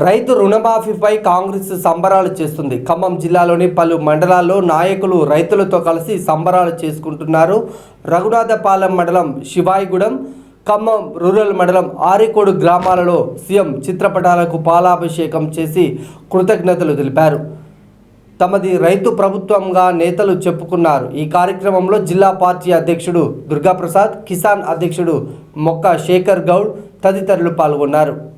రైతు రుణమాఫీపై కాంగ్రెస్ సంబరాలు చేస్తుంది. ఖమ్మం జిల్లాలోని పలు మండలాల్లో నాయకులు రైతులతో కలిసి సంబరాలు చేసుకుంటున్నారు. రఘునాథపాలెం మండలం శివాయిగూడెం ఖమ్మం రూరల్ మండలం ఆరికోడు గ్రామాలలో సీఎం చిత్రపటాలకు పాలాభిషేకం చేసి కృతజ్ఞతలు తెలిపారు. తమది రైతు ప్రభుత్వంగా నేతలు చెప్పుకున్నారు. ఈ కార్యక్రమంలో జిల్లా పార్టీ అధ్యక్షుడు దుర్గాప్రసాద్ కిసాన్ అధ్యక్షుడు మొక్క శేఖర్ గౌడ్ తదితరులు పాల్గొన్నారు.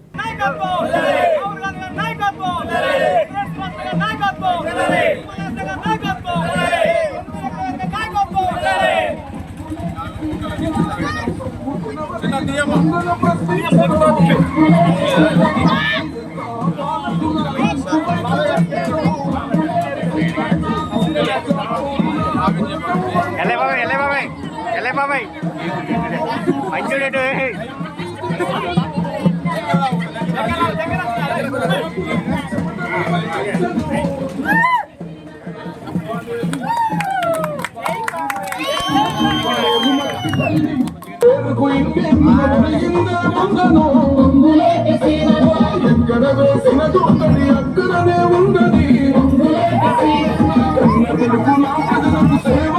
ఎల్లే బాబాయ్ ఎల్లే బాబాయ్ ఎల్లే బాబాయ్. మంచిడేటు ఎక్కడ వేసిన తోటని అక్కడనే ఉన్నది. సేవ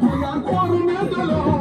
Voy a por the metro